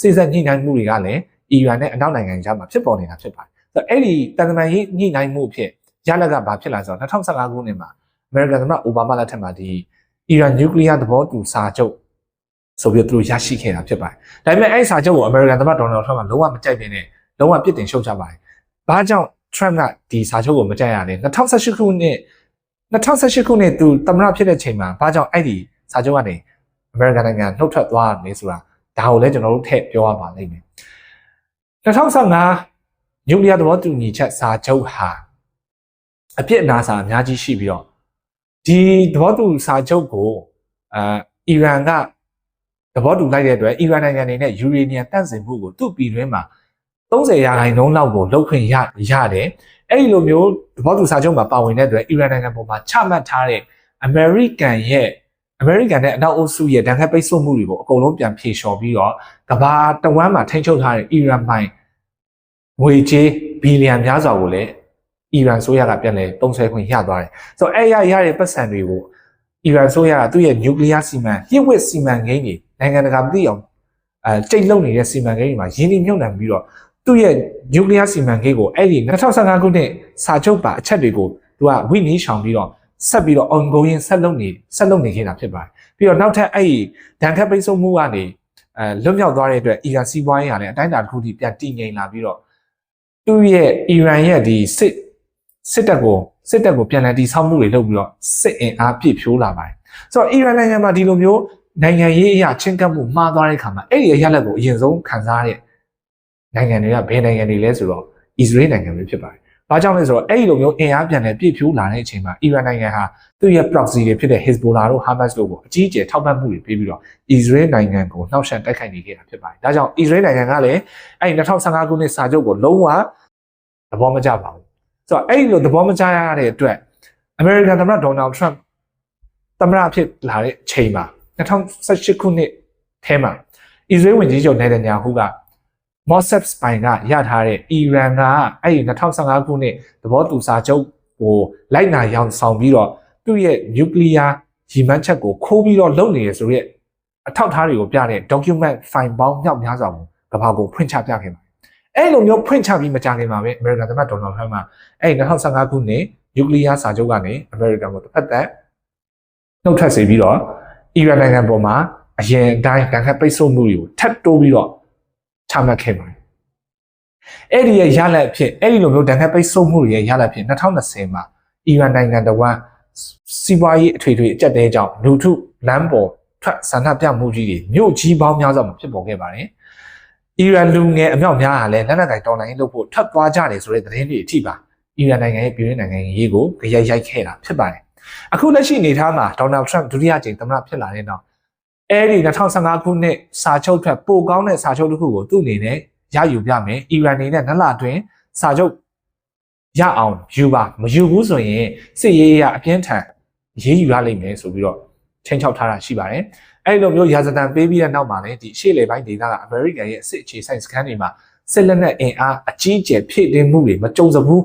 စိစက်ညှိနှိုင်းမှုတွေကလည်းအီရန်နဲ့အနောက်နိုင်ငံကြားမှာဖြစ်ပေါ်နေတာဖြစ်ပါတယ်ဆိုတော့အဲ့ဒီတန်တမန်ရေးညှိနှိုင်းမှုဖြစ်ရလက်ကဘာဖြစ်လာဆိုတော့2015ခုနှစ်မှာအမေရိကန်သမ္မတအိုဘားမားလက်ထက်မှာဒီအီရန်နျူကလ িয়ার သဘောတူစာချုပ်ဆိုပြီးသူတို့ရရှိခဲ့တာဖြစ်ပါတယ်။ဒါပေမဲ့အဲ့ဒီစာချုပ်ကိုအမေရိကန်သမ္မတဒေါ်နယ်ထရမ့်ကလုံးဝမကြိုက်နေနဲ့လုံးဝပြစ်တင်ရှုတ်ချပါတယ်။ဘာကြောင့် Trump ကဒီစာချုပ်ကိုမကြိုက်ရလဲ2018ခုနှစ်2018ခုနှစ်သူသမ္မတဖြစ်တဲ့ချိန်မှာဘာကြောင့်အဲ့ဒီစာချုပ်ကနေအမေရိကန်နိုင်ငံနှုတ်ထွက်သွားတယ်ဆိုတာဒါကိုလည်းကျွန်တော်တို့ထည့်ပြောရပါလိမ့်မယ်2015နျူကလ িয়ার သဘောတူညီချက်စာချုပ်ဟာအပြစ်အနာစာအများကြီးရှိပြီးတော့ဒီသဘောတူစာချုပ်ကိုအာအီရန်ကသဘောတူလိုက်တဲ့အတွက်အီရန်နိုင်ငံနေနဲ့ယူရေနီယံတန့်စင်မှုကိုသူ့ပြည်တွင်းမှာ 30ရာခိုင်နှုန်းလောက်ကိုလောက်ခွင့်ရရတယ်အဲ့ဒီလိုမျိုးသဘောတူစာချုပ်မှာပါဝင်တဲ့အတွက်အီရန်နိုင်ငံပေါ်မှာချမှတ်ထားတဲ့အမေရိကန်ရဲ့အမေရိကန်နဲ့အနောက်အုပ်စုရဲ့ဒဏ်ခတ်ပိတ်ဆို့မှုတွေကိုအကုန်လုံးပြန်ဖြေလျှော်ပြီးတော့ကဘာတဝမ်းမှာထိန်းချုပ်ထားတဲ့အီရန်ပိုင်ငွေကြေးဘီလီယံများစွာကိုလည်းအီရန်ဆိုရကပြန်လဲတုံးဆွဲခွင့်ရသွားတယ်ဆိုတော့အဲ့ရရတဲ့ပတ်စံတွေကိုအီရန်ဆိုရကသူ့ရဲ့နျူကလ িয়ার စီမံပြည့်ဝတ်စီမံကိန်းတွေနိုင်ငံတကာမသိအောင်အဲတိတ်လုံနေတဲ့စီမံကိန်းတွေမှာရင်းနှီးမြှုပ်နှံပြီးတော့ သူ့ရဲ့နျူကလ িয়ার စီမံကိန်းကိုအဲ့ဒီ2015ခုနှစ်စာချုပ်ပါအချက်တွေကိုသူကဝိနည်းဆောင်ပြီးတော့ဆက်ပြီးတော့ ongoing ဆက်လုပ်နေဆက်လုပ်နေခဲ့တာဖြစ်ပါတယ်ပြီးတော့နောက်ထပ်အဲ့ဒီဒဏ်ခတ်ပိတ်ဆို့မှုကနေအဲလွတ်မြောက်သွားတဲ့အတွက်အီရန်စီးပွားရေးဟာလည်းအတိုင်းအတာတစ်ခုထိပြန်တည်ငြိမ်လာပြီးတော့သူ့ရဲ့အီရန်ရဲ့ဒီစစ်စစ်တပ်ကိုစစ်တပ်ကိုပြန်လည်တည်ဆောက်မှုတွေလုပ်ပြီးတော့စစ်အင်အားပြည့်ဖြိုးလာပါတယ်ဆိုတော့အီရန်နိုင်ငံမှာဒီလိုမျိုးနိုင်ငံရေးအရာချင်းကပ်မှုမှားသွားတဲ့ခါမှာအဲ့ဒီအရာလက်ကိုအရင်ဆုံးခံစားရတဲ့ နိုင်ငံတွေကဘယ်နိုင်ငံတွေလဲဆိုတော့အစ္စရေးနိုင်ငံပဲဖြစ်ပါတယ်ဘာကြောင့်လဲဆိုတော့အဲ့ဒီလိုမျိုးအင်အားပြန်လဲပြည့်ဖြိုးလာတဲ့အချိန်မှာအီရန်နိုင်ငံဟာသူ့ရဲ့ proxy တွေဖြစ်တဲ့ Hezbollah တို့ Hamas တို့ကိုအကြီးအကျယ်ထောက်ပံ့မှုတွေပေးပြီးတော့ Israel နိုင်ငံကိုနှောက်ယှက်တိုက်ခိုက်နေခဲ့တာဖြစ်ပါတယ်။ဒါကြောင့် Israel နိုင်ငံကလည်းအဲ့ဒီ2015ခုနှစ်စာချုပ်ကိုလုံးဝသဘောမကျပါဘူး။ဆိုတော့အဲ့ဒီလိုသဘောမကျရတဲ့အတွက် American သမ္မတ Donald Trump သမ္မတဖြစ်လာတဲ့အချိန်မှာ2018ခုနှစ်ထဲမှာ Israel ဝန်ကြီးချုပ်နေတန်ညာဟုက Mossad စပိုင်ကရထားတဲ့အီရန်ကအဲ့ဒီ2015ခုနှစ်သဘောတူစာချုပ်ကိုလိုက်နာရောင်ဆောင်ပြီးတော့သူ့ရဲ့နျူကလ িয়ার ရည်မှန်းချက်ကိုခိုးပြီးတော့လုပ်နေရဆိုရက်အထောက်အထားတွေကိုပြတဲ့ document file ပေါင်းမြောက်များစွာကိုကဘာကိုဖွင့်ချပြခဲ့ပါတယ်။အဲ့လိုမျိုးဖွင့်ချပြီးမကြခင်မှာပဲ American သမ္မတ Donald Trump ကအဲ့2015ခုနှစ်နျူကလ িয়ার စာချုပ်ကနေ American ကိုတစ်ဖက်သက်နှုတ်ထွက်စေပြီးတော့အီရန်နိုင်ငံပေါ်မှာအရင်အတိုင်းတန်ခတ်ပိတ်ဆို့မှုတွေကိုထပ်တိုးပြီးတော့ ချမှတ်ခဲ့ပါတယ်။အဲ့ဒီရဲ့ရလဒ်ဖြစ်အဲ့ဒီလိုမျိုးတန်ခတ်ပိတ်ဆို့မှုတွေရဲ့ရလဒ်ဖြစ်2020မှာအီရန်နိုင်ငံတော်ဝန်စီးပွားရေးအထွေထွေအကျပ်တဲကြောင့်လူထုလမ်းပေါ်ထွက်ဆန္ဒပြမှုကြီးတွေမြို့ကြီးပေါင်းများစွာမှာဖြစ်ပေါ်ခဲ့ပါတယ်။အီရန်လူငယ်အမြောက်များဟာလည်းလက်နက်ကိုင်တော်လှန်ရေးလုပ်ဖို့ထပ်သွားကြတယ်ဆိုတဲ့သတင်းတွေအထိပါအီရန်နိုင်ငံရဲ့ပြည်တွင်းနိုင်ငံရေးကိုကြရိုက်ရိုက်ခဲ့တာဖြစ်ပါတယ်။အခုလက်ရှိအနေအထားမှာဒေါ်နယ်ထရန့်ဒုတိယကြိမ်သမ္မတဖြစ်လာတဲ့နောက် အဲဒီ2015ခုနှစ်စာချုပ်ထက်ပိုကောင်းတဲ့စာချုပ်တစ်ခုကိုသူ့အနေနဲ့ရယူပြမယ်အီရန်နေနဲ့နလအတွင်းစာချုပ်ရအောင်ယူပါမယူဘူးဆိုရင်စစ်ရေးရအပြင်းထန်ရေးယူရလိမ့်မယ်ဆိုပြီးတော့ချင်းချောက်ထားတာရှိပါတယ်အဲ့လိုမျိုးရာဇသံပေးပြီးတဲ့နောက်မှာလည်းဒီရှေ့လေပိုင်းဒေသကအမေရိကန်ရဲ့စစ်အခြေဆိုင်စခန်းတွေမှာစစ်လက်နက်အင်အားအကြီးအကျယ်ဖြည့်တင်းမှုတွေမကြုံစဘူး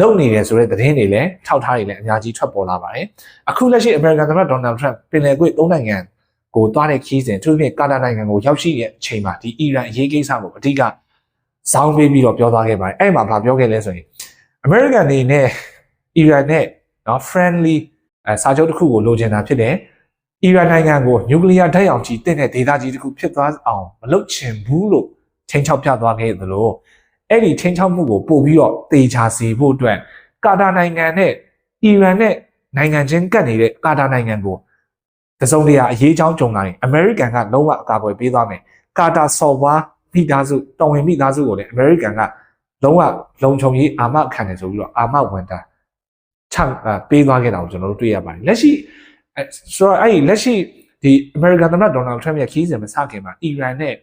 လုပ်နေတယ်ဆိုတဲ့သတင်းတွေလည်းထောက်ထားတွေလည်းအများကြီးထွက်ပေါ်လာပါတယ်အခုလက်ရှိ American သမ္မတ Donald Trump ပင်လယ်ကွေ့သုံးနိုင်ငံ ကိုတွားတဲ့ခီးစဉ်သူပြင်ကာတာနိုင်ငံကိုရောက်ရှိတဲ့အချိန်မှာဒီအီရန်အရေးကိစ္စကိုအဓိကဇောင်းပေးပြီးတော့ပြောသွားခဲ့ပါတယ်အဲ့မှာဘာပြောခဲ့လဲဆိုရင် American နေနဲ့အီရန်နဲ့နော် friendly အဲစာချုပ်တစ်ခုကိုလိုချင်တာဖြစ်တယ်အီရန်နိုင်ငံကိုနျူကလ িয়ার ဓာတ်ရောင်ခြည်တင့်တဲ့ဒေသကြီးတစ်ခုဖြစ်သွားအောင်မလုပ်ချင်ဘူးလို့ချိန်ချောက်ပြသွားခဲ့သလိုအဲ့ဒီချိန်ချောက်မှုကိုပို့ပြီးတော့တေချာစေဖို့အတွက်ကာတာနိုင်ငံနဲ့အီရန်နဲ့နိုင်ငံချင်းကပ်နေတဲ့ကာတာနိုင်ငံကို တစုံတရာအရေးချောင်းကြုံလာရင်အမေရိကန်ကလုံးဝအကာအကွယ်ပေးသွားမယ်ကာတာဆော်ဝါမိသားစုတော်ဝင်မိသားစုကိုလည်းအမေရိကန်ကလုံးဝလုံခြုံရေးအာမခံတယ်ဆိုပြီးတော့အာမဝန်တာချပေးသွားခဲ့တာကိုကျွန်တော်တို့တွေ့ရပါတယ်လက်ရှိအဲဆိုတော့အဲ့ဒီလက်ရှိဒီ American သမ္မတ Donald Trump ရဲ့ခီးစဉ်မစခင်မှာအီရန်နဲ့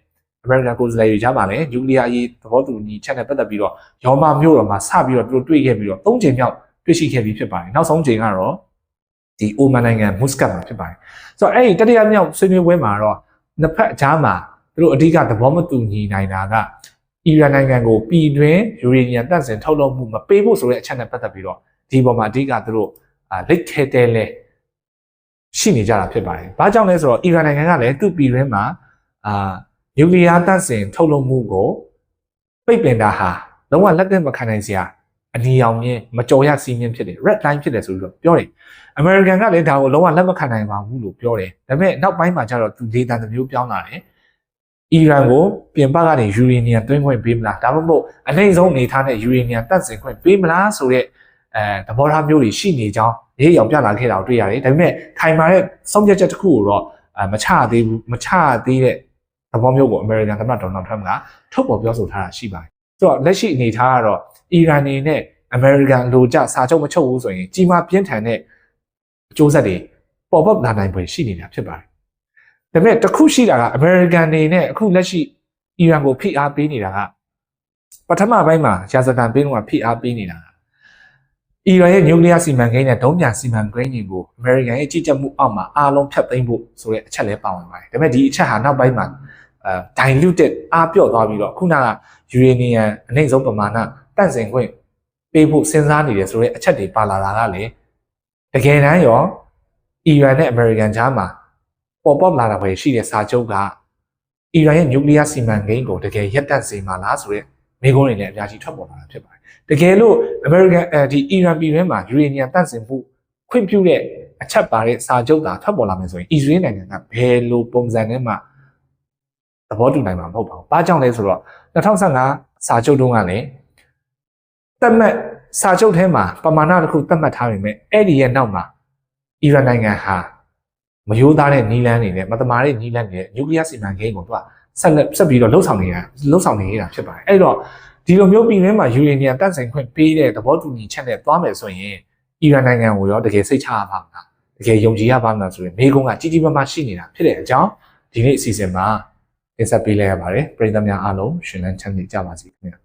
American ကိုယ်စားလှယ်တွေကြားမှာလည်းနျူကလ িয়ার အရေးသဘောတူညီချက်နဲ့ပတ်သက်ပြီးတော့ရောမမျိုးတော်မှာစပြီးတော့သူတို့တွေ့ခဲ့ပြီးတော့၃ချိန်မြောက်တွေ့ရှိခဲ့ပြီးဖြစ်ပါတယ်နောက်ဆုံးချိန်ကတော့ ဒီအိုမန်နိုင်ငံမုစကတ်မှာဖြစ်ပါတယ်ဆိုတော့အဲ့ဒီတတိယမြောက်ဆွေးနွေးပွဲမှာတော့နှစ်ဖက်အကြားမှာသူတို့အဓိကသဘောမတူညီနိုင်တာကအီရန်နိုင်ငံကိုပြည်တွင်းယူရေနီယံတပ်ဆင်ထုတ်လုပ်မှုမပေးဖို့ဆိုတဲ့အချက်နဲ့ပတ်သက်ပြီးတော့ဒီပေါ်မှာအဓိကသူတို့လက်ခဲတဲလဲရှိနေကြတာဖြစ်ပါတယ်။ဘာကြောင့်လဲဆိုတော့အီရန်နိုင်ငံကလည်းသူ့ပြည်တွင်းမှာအာနျူကလ িয়ার တပ်ဆင်ထုတ်လုပ်မှုကိုပိတ်ပင်တာဟာလုံးဝလက်သင့်မခံနိုင်စရာ အနီရောင်မြင်မကြော်ရစီးမြင်ဖြစ်တယ် red line ဖြစ်တယ်ဆိုပြီးတော့ပြောတယ်။ American ကလည်းဒါကိုလုံးဝလက်မခံနိုင်ပါဘူးလို့ပြောတယ်။ဒါပေမဲ့နောက်ပိုင်းမှာကျတော့သူဒေတာတစ်မျိုးပြောင်းလာတယ်။အီရန်ကိုပြင်ပကနေယူရေနီယံသွင်းခွင့်ပေးမလားဒါမှမဟုတ်အနိုင်ဆုံးအနေထားနဲ့ယူရေနီယံတပ်ဆင်ခွင့်ပေးမလားဆိုတဲ့အဲသဘောထားမျိုးတွေရှိနေကြောင်းရေးရောင်ပြလာခဲ့တာကိုတွေ့ရတယ်။ဒါပေမဲ့ခိုင်မာတဲ့ဆုံးဖြတ်ချက်တစ်ခုကိုတော့မချသေးဘူးမချသေးတဲ့သဘောမျိုးကိုအမေရိကန်သမ္မတဒေါ်နယ်ထရမ့်ကထုတ်ပေါ်ပြောဆိုထားတာရှိပါတယ်။ ဆိုတော့လက်ရှိအနေထားကတော့အီရန်နေနဲ့အမေရိကန်လိုကြစာချုပ်မချုပ်ဘူးဆိုရင်ကြီးမားပြင်းထန်တဲ့အကျိုးဆက်တွေပေါ်ပေါက်လာနိုင်ပွင့်ရှိနေတာဖြစ်ပါတယ်။ဒါပေမဲ့တခုရှိတာကအမေရိကန်နေနဲ့အခုလက်ရှိအီရန်ကိုဖိအားပေးနေတာကပထမပိုင်းမှာရာဇကန်ပေးတော့ဖိအားပေးနေတာအီရန်ရဲ့နျူကလ িয়ার စီမံကိန်းနဲ့ဒုံးပြန်စီမံကိန်းတွေကိုအမေရိကန်ရဲ့ကြီးကြပ်မှုအောက်မှာအားလုံးဖျက်သိမ်းဖို့ဆိုတဲ့အချက်လည်းပါဝင်ပါတယ်။ဒါပေမဲ့ဒီအချက်ဟာနောက်ပိုင်းမှာ အဲ diluted အားပြော့သွားပြီးတော့ခုနကယူရေနီယံအနှိမ့်ဆုံးပမာဏတန့်စင်ခွင့်ပေးဖို့စဉ်းစားနေတယ်ဆိုတဲ့အချက်တွေပါလာတာကလေတကယ်တမ်းရောအီရန်နဲ့အမေရိကန်ကြားမှာပေါ်ပေါက်လာတာပဲရှိတဲ့စာချုပ်ကအီရန်ရဲ့နျူကလ িয়ার စီမံကိန်းကိုတကယ်ရပ်တန့်စေမှာလားဆိုတဲ့မိကုန်းတွေလည်းအများကြီးထွက်ပေါ်လာတာဖြစ်ပါတယ်တကယ်လို့အမေရိကန်အဲဒီအီရန်ပြည်တွင်းမှာယူရေနီယံတန့်စင်မှုခွင့်ပြုတဲ့အချက်ပါတဲ့စာချုပ်သာထွက်ပေါ်လာမယ်ဆိုရင်အစ္စရေးနိုင်ငံကဘယ်လိုပုံစံနဲ့မှ သဘောတူနိုင်မှာမဟုတ်ပါဘူး။ဘာကြောင့်လဲဆိုတော့2015စာချုပ်တုန်းကလည်းတတ်မှတ်စာချုပ်ထဲမှာပမာဏတစ်ခုတတ်မှတ်ထားပေမဲ့အဲ့ဒီရဲ့နောက်မှာအီရန်နိုင်ငံဟာမယိုးသားတဲ့နီလန်းနေနဲ့မတမာတဲ့နီလန်းနေတဲ့နျူကလ িয়ার စီမံကိန်းကိုသူကဆက်လက်ဆက်ပြီးတော့လှုပ်ဆောင်နေတာလှုပ်ဆောင်နေရတာဖြစ်ပါတယ်။အဲ့တော့ဒီလိုမျိုးပြည်တွင်းမှာယူရေနီယံတန့်ဆိုင်ခွင့်ပေးတဲ့သဘောတူညီချက်နဲ့သွားမယ်ဆိုရင်အီရန်နိုင်ငံကိုရောတကယ်စိတ်ချရပါမလားတကယ်ယုံကြည်ရပါမလားဆိုရင်မိကုန်းကကြီးကြီးမားမားရှိနေတာဖြစ်တဲ့အကြောင်းဒီနေ့အစီအစဉ်မှာ တင်ဆက်ပေးလိုက်ရပါတယ်ပြည်သူများအားလုံးရှင်လန်းချမ်းမြေ့ကြပါစေခင်ဗျာ